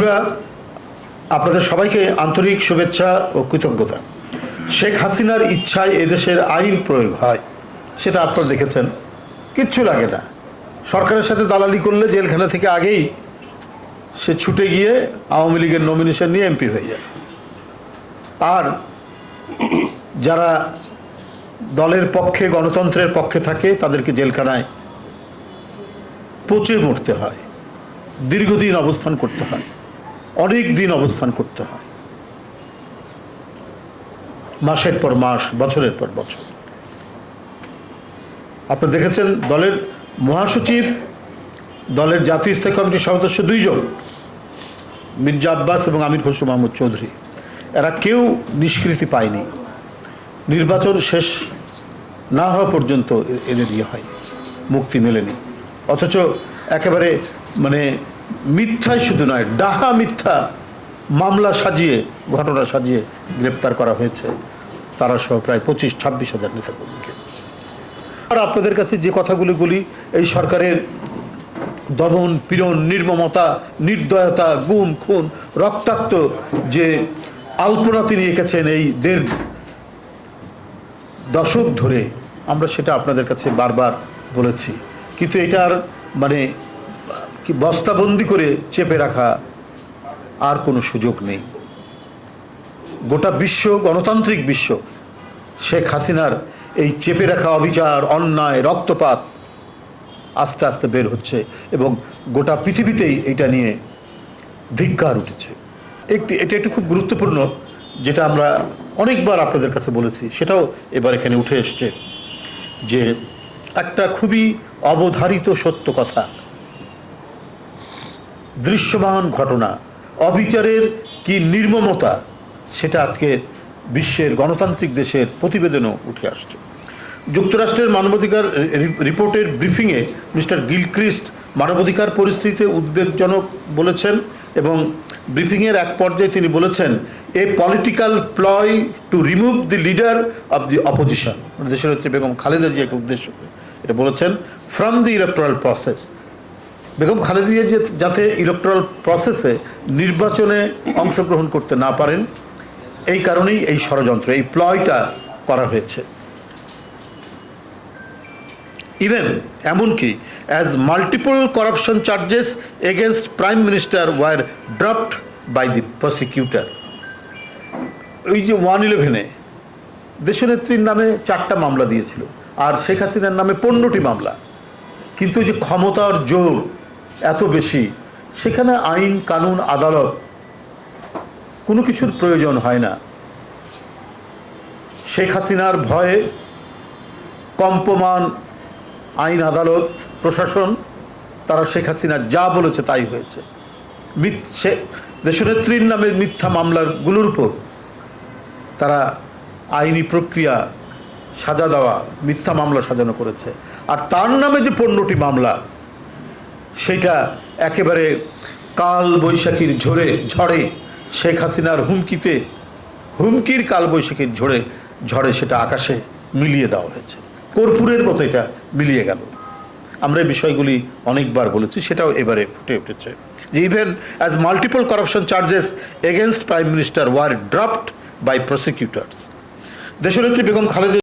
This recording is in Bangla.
বন্ধুরা, আপনাদের সবাইকে আন্তরিক শুভেচ্ছা ও কৃতজ্ঞতা। শেখ হাসিনার ইচ্ছায় এদেশের আইন প্রয়োগ হয়, সেটা আপনারা দেখেছেন। কিচ্ছু লাগে না। সরকারের সাথে দালালি করলে জেলখানা থেকে আগেই সে ছুটে গিয়ে আওয়ামী লীগের নমিনেশন নিয়ে এমপি হয়ে যায়। আর যারা দলের পক্ষে, গণতন্ত্রের পক্ষে থাকে, তাদেরকে জেলখানায় পচে মরতে হয়, দীর্ঘদিন অবস্থান করতে হয়। অনেক দিন অবস্থান করতে হয়। মাসের পর মাস, বছরের পর বছর। আপনি দেখেছেন দলের মহাসচিব, দলের জাতীয় স্থায়ী কমিটির সদস্য দুইজন, মির্জা আব্বাস এবং আমির খসরু মাহমুদ চৌধুরী। এরা কেউ নিষ্কৃতি পায়নি। নির্বাচন শেষ না হওয়া পর্যন্ত এদের ইয়ে হয়নি, মুক্তি মেলেনি। অথচ একেবারে মানে মিথ্যাই শুধু নয়, ডাহা মিথ্যা মামলা সাজিয়ে, ঘটনা সাজিয়ে গ্রেপ্তার করা হয়েছে। তারা সহ প্রায় পঁচিশ, ছাব্বিশ হাজার নেতাকর্মীকে। আর আপনাদের কাছে যে কথাগুলি বলি, এই সরকারের দমন, পীড়ন, নির্মমতা, নির্দয়তা, গুম, খুন, রক্তাক্ত যে আলপনা তিনি এঁকেছেন এই দেড় দশক ধরে, আমরা সেটা আপনাদের কাছে বারবার বলেছি। কিন্তু এটার মানে কি বস্তাবন্দি করে চেপে রাখা আর কোনো সুযোগ নেই। গোটা বিশ্ব, গণতান্ত্রিক বিশ্ব, শেখ হাসিনার এই চেপে রাখা অবিচার, অন্যায়, রক্তপাত আস্তে আস্তে বের হচ্ছে এবং গোটা পৃথিবীতেই এটা নিয়ে ধিক্কার উঠেছে। একটি, এটা একটি খুব গুরুত্বপূর্ণ, যেটা আমরা অনেকবার আপনাদের কাছে বলেছি, সেটাও এবার এখানে উঠে এসছে যে একটা খুবই অবধারিত সত্য কথা দৃশ্যমান ঘটনা। অবিচারের কি নির্মমতা, সেটা আজকে বিশ্বের গণতান্ত্রিক দেশের প্রতিবেদনও উঠে আসছে। যুক্তরাষ্ট্রের মানবাধিকার রিপোর্টের ব্রিফিংয়ে মিস্টার গিলক্রিস্ট মানবাধিকার পরিস্থিতিতে উদ্বেগজনক বলেছেন এবং ব্রিফিংয়ের এক পর্যায়ে তিনি বলেছেন, a political ploy to remove the leader of the opposition. দেশের হচ্ছে বেগম খালেদা জিয়াকে উদ্দেশ্য করে এটা বলেছেন, from the electoral process. Begum Khaleda Zia যে যাতে ইলেকট্রাল প্রসেসে নির্বাচনে অংশগ্রহণ করতে না পারেন, এই কারণেই এই ষড়যন্ত্র, এই প্লয়টা করা হয়েছে। ইভেন এমনকি as multiple corruption charges against prime minister were draft by the prosecutor ওই যে ওয়ান ইলেভেনে দেশনেত্রীর নামে চারটা মামলা দিয়েছিল, আর শেখ হাসিনার নামে পনেরোটি মামলা। কিন্তু যে ক্ষমতার জোর এত বেশি, সেখানে আইন, কানুন, আদালত কোনো কিছুর প্রয়োজন হয় না। শেখ হাসিনার ভয়ে কম্পমান, আইন, আদালত, প্রশাসন, তারা শেখ হাসিনা যা বলেছে তাই হয়েছে। দেশনেত্রীর নামে মিথ্যা মামলাগুলোর উপর তারা আইনি প্রক্রিয়া সাজা দেওয়া, মিথ্যা মামলা সাজানো করেছে। আর তার নামে যে পণ্যটি মামলা সেটা একেবারে কাল বৈশাখীর ঝড়ে ঝড়ে শেখ হাসিনার হুমকিতে, হুমকির কাল বৈশাখীর ঝড়ে ঝড়ে সেটা আকাশে মিলিয়ে দেওয়া হয়েছে। কর্পূরের মতো এটা মিলিয়ে গেল। আমরা এই বিষয়গুলি অনেকবার বলেছি, সেটাও এবারে ফুটে উঠেছে। যে even as multiple corruption charges against prime minister were draft by prosecutors দেশনেত্রী বেগম খালেদা